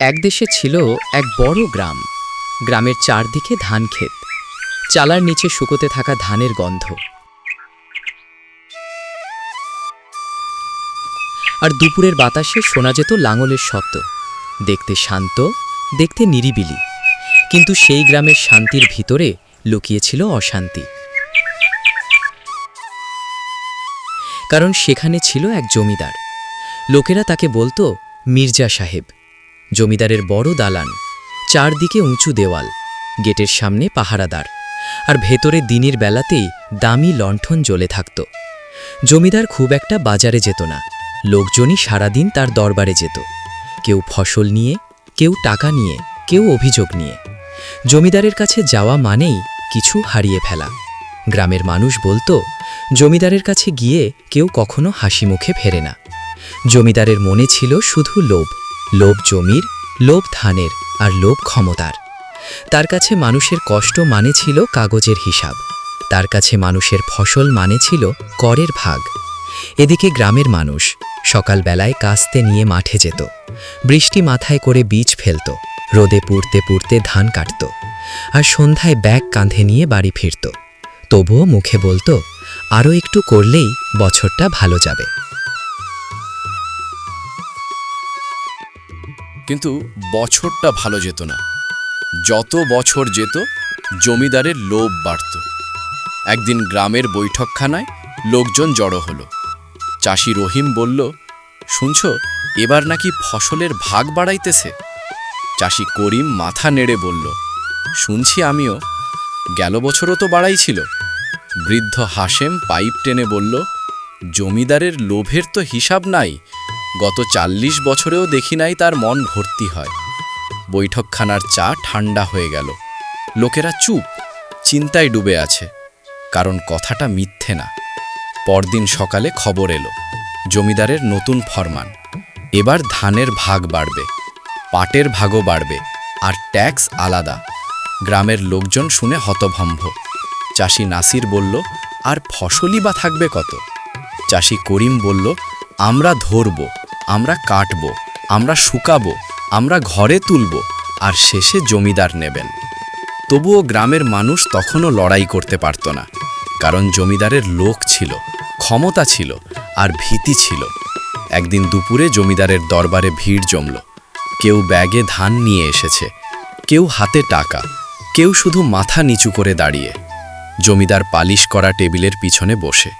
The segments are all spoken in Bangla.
এক দেশে ছিল এক বড় গ্রাম। গ্রামের চারদিকে ধান ক্ষেত। চালার নিচে শুকোতে থাকা ধানের গন্ধ। আর দুপুরের বাতাসে শোনা যেত লাঙলের শব্দ। দেখতে শান্ত, দেখতে নিরিবিলি। কিন্তু সেই গ্রামের শান্তির ভিতরে লুকিয়েছিল অশান্তি। কারণ সেখানে ছিল এক জমিদার। লোকেরা তাকে বলতো, মির্জা সাহেব জমিদারের বড় দালান, চারদিকে উঁচু দেওয়াল, গেটের সামনে পাহারাদার, আর ভেতরে দিনের বেলাতেই দামি লণ্ঠন জ্বলে থাকত। জমিদার খুব একটা বাজারে যেত না, লোকজনই সারাদিন তার দরবারে যেত। কেউ ফসল নিয়ে, কেউ টাকা নিয়ে, কেউ অভিযোগ নিয়ে। জমিদারের কাছে যাওয়া মানেই কিছু হারিয়ে ফেলা। গ্রামের মানুষ বলতো, জমিদারের কাছে গিয়ে কেউ কখনো হাসি মুখে ফেরে না। জমিদারের মনে ছিল শুধু লোভ। লোভ জমির, লোভ ধানের আর লোভ ক্ষমতার। তার কাছে মানুষের কষ্ট মানে ছিল কাগজের হিসাব। তার কাছে মানুষের ফসল মানে ছিল করের ভাগ। এদিকে গ্রামের মানুষ সকালবেলায় কাস্তে নিয়ে মাঠে যেত। বৃষ্টি মাথায় করে বীজ ফেলত, রোদে পুড়তে পুড়তে ধান কাটত আর সন্ধ্যায় ব্যাগ কাঁধে নিয়ে বাড়ি ফিরত। তবুও মুখে বলতো আরও একটু করলেই বছরটা ভালো যাবে। কিন্তু বছরটা ভালো যেত না। যত বছর যেত, জমিদারের লোভ বাড়ত। একদিন গ্রামের বৈঠকখানায় লোকজন জড়ো হলো। চাষি রহিম বলল, শুনছ, এবার নাকি ফসলের ভাগ বাড়াইতেছে? চাষি করিম মাথা নেড়ে বলল, শুনছি আমিও। গেল বছরও তো বাড়াইছিল। বৃদ্ধ হাসেম পাইপ টেনে বলল, জমিদারের লোভের তো হিসাব নাই। গত চাল্লিশ বছরেও দেখি নাই তার মন ভর্তি হয়। বৈঠকখানার চা ঠান্ডা হয়ে গেল। লোকেরা চুপ, চিন্তায় ডুবে আছে, কারণ কথাটা মিথ্যে না। পরদিন সকালে খবর এলো, জমিদারের নতুন ফরমান। এবার ধানের ভাগ বাড়বে, পাটের ভাগও বাড়বে, আর ট্যাক্স আলাদা। গ্রামের লোকজন শুনে হতভম্ব। চাষি নাসির বলল, আর ফসলই বা থাকবে কত? চাষি করিম বলল, আমরা ধরব। আমরা কাটব, আমরা শুকাবো, আমরা ঘরে তুলব, আর শেষে জমিদার নেবেন। তবুও গ্রামের মানুষ তখনও লড়াই করতে পারত না, কারণ জমিদারের লোক ছিল, ক্ষমতা ছিল, আর ভীতি ছিল। একদিন দুপুরে জমিদারের দরবারে ভিড় জমল। কেউ ব্যাগে ধান নিয়ে এসেছে, কেউ হাতে টাকা, কেউ শুধু মাথা নিচু করে দাঁড়িয়ে। জমিদার পালিশ করা টেবিলের পিছনে বসে।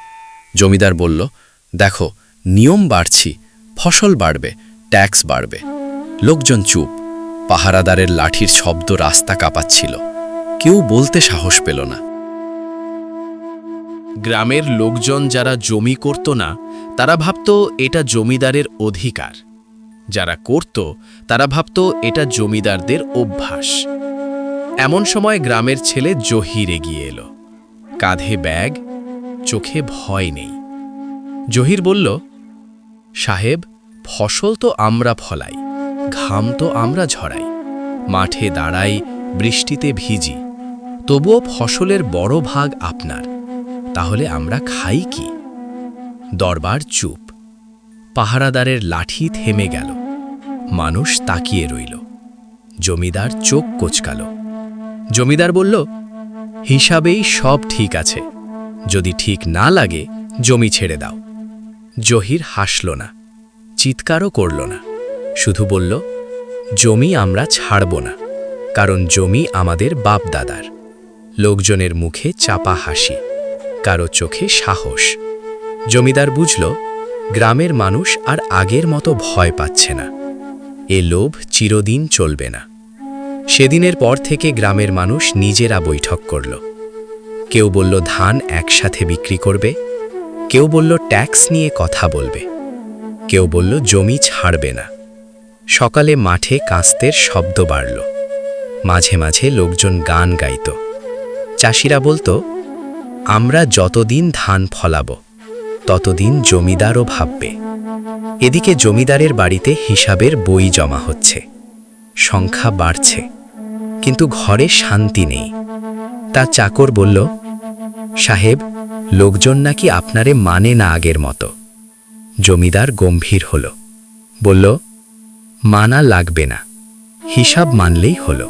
জমিদার বলল, দেখো, নিয়ম বাড়ছি ফসল বাড়বে, ট্যাক্স বাড়বে। লোকজন চুপ। পাহারাদারের লাঠির শব্দ রাস্তা কাঁপাচ্ছিল। কেউ বলতে সাহস পেল না। গ্রামের লোকজন যারা জমি করত না, তারা ভাবত এটা জমিদারের অধিকার। যারা করত, তারা ভাবত এটা জমিদারদের অভ্যাস। এমন সময় গ্রামের ছেলে জহির এগিয়ে এলো। কাঁধে ব্যাগ, চোখে ভয় নেই। জহির বলল, সাহেব ফসল তো আমরা ফলাই, ঘাম তো আমরা ঝরাই, মাঠে দাঁড়াই, বৃষ্টিতে ভিজি। তবুও ফসলের বড় ভাগ আপনার, তাহলে আমরা খাই কি? দরবার চুপ। পাহারাদারের লাঠি থেমে গেল। মানুষ তাকিয়ে রইল। জমিদার চোখ কোচকাল। জমিদার বলল, হিসাবেই সব ঠিক আছে। যদি ঠিক না লাগে, জমি ছেড়ে দাও। জহির হাসল না। চিৎকারও করল না। শুধু বলল, জমি আমরা ছাড়ব না, কারণ জমি আমাদের বাপ দাদার লোকজনের মুখে চাপা হাসি, কারও চোখে সাহস। জমিদার বুঝল, গ্রামের মানুষ আর আগের মতো ভয় পাচ্ছে না। এ লোভ চিরদিন চলবে না। সেদিনের পর থেকে গ্রামের মানুষ নিজেরা বৈঠক করল। কেউ বলল, ধান একসাথে বিক্রি করবে। কেউ বলল, ট্যাক্স নিয়ে কথা বলবে। কেউ বলল, জমি ছাড়বে না। সকালে মাঠে কাস্তের শব্দ বাড়ল। মাঝে মাঝে লোকজন গান গাইত। চাষিরা বলতো, আমরা যতদিন ধান ফলাব, ততদিন জমিদারও ভাববে। এদিকে জমিদারের বাড়িতে হিসাবের বই জমা হচ্ছে। সংখ্যা বাড়ছে, কিন্তু ঘরে শান্তি নেই। তা চাকর বলল, সাহেব, লোকজন নাকি আপনারে মানে না আগের মতো। জমিদার গম্ভীর হল। বলল, মানা লাগবে না। হিসাব মানলেই হল।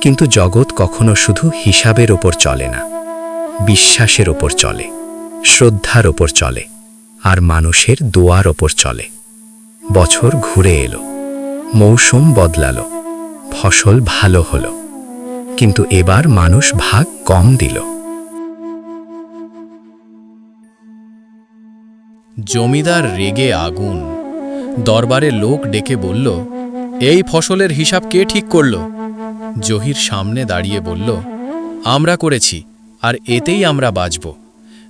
কিন্তু জগৎ কখনো শুধু হিসাবের ওপর চলে না, বিশ্বাসের ওপর চলে, শ্রদ্ধার ওপর চলে, আর মানুষের দোয়ার ওপর চলে। বছর ঘুরে এলো, মৌসুম বদলালো, ফসল ভালো হলো। কিন্তু এবার মানুষ ভাগ কম দিল। জমিদার রেগে আগুন। দরবারে লোক ডেকে বলল, এই ফসলের হিসাব কে ঠিক করল? জহির সামনে দাঁড়িয়ে বলল, আমরা করেছি, আর এতেই আমরা বাঁচব।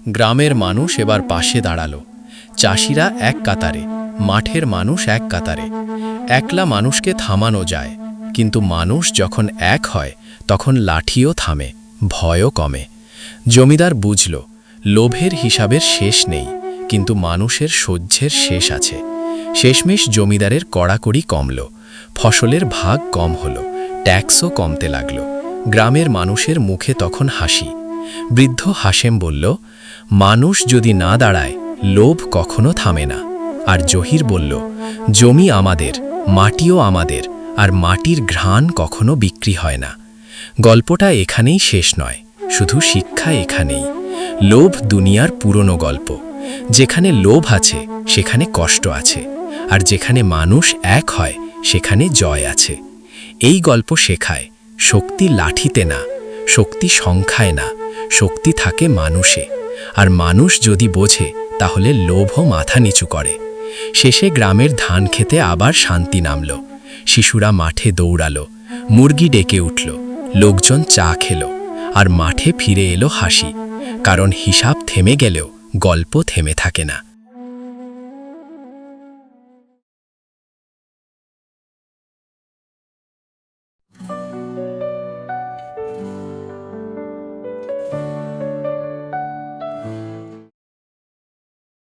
গ্রামের মানুষ এবার পাশে দাঁড়াল। চাষিরা এক কাতারে, মাঠের মানুষ এক কাতারে। একলা মানুষকে থামানো যায়, কিন্তু মানুষ যখন এক হয়, তখন লাঠিও থামে, ভয়ও কমে। জমিদার বুঝল, লোভের হিসাবের শেষ নেই। কিন্তু মানুষের সহ্যের শেষ আছে। শেষমেশ জমিদারের কড়াকড়ি কমল। ফসলের ভাগ কম হল, ট্যাক্সও কমতে লাগল। গ্রামের মানুষের মুখে তখন হাসি। বৃদ্ধ হাসেম বলল, মানুষ যদি না দাঁড়ায়, লোভ কখনো থামে না। আর জহির বলল, জমি আমাদের, মাটিও আমাদের, আর মাটির ঘ্রাণ কখনো বিক্রি হয় না। গল্পটা এখানেই শেষ নয়, শুধু শিক্ষা এখানেই। লোভ দুনিয়ার পুরনো গল্প। যেখানে লোভ আছে, সেখানে কষ্ট আছে, আর যেখানে মানুষ এক হয়, সেখানে জয় আছে। এই গল্প শেখায়, শক্তি লাঠিতে না, শক্তি সংখ্যায় না, শক্তি থাকে মানুষে, আর মানুষ যদি বোঝে, তাহলে লোভও মাথা নিচু করে। শেষে গ্রামের ধান খেতে আবার শান্তি নামল, শিশুরা মাঠে দৌড়ালো, মুরগি ডেকে উঠল, লোকজন চা খেলো, আর মাঠে ফিরে এলো হাসি, কারণ হিসাব থেমে গেলেও গল্প থেমে থাকে না।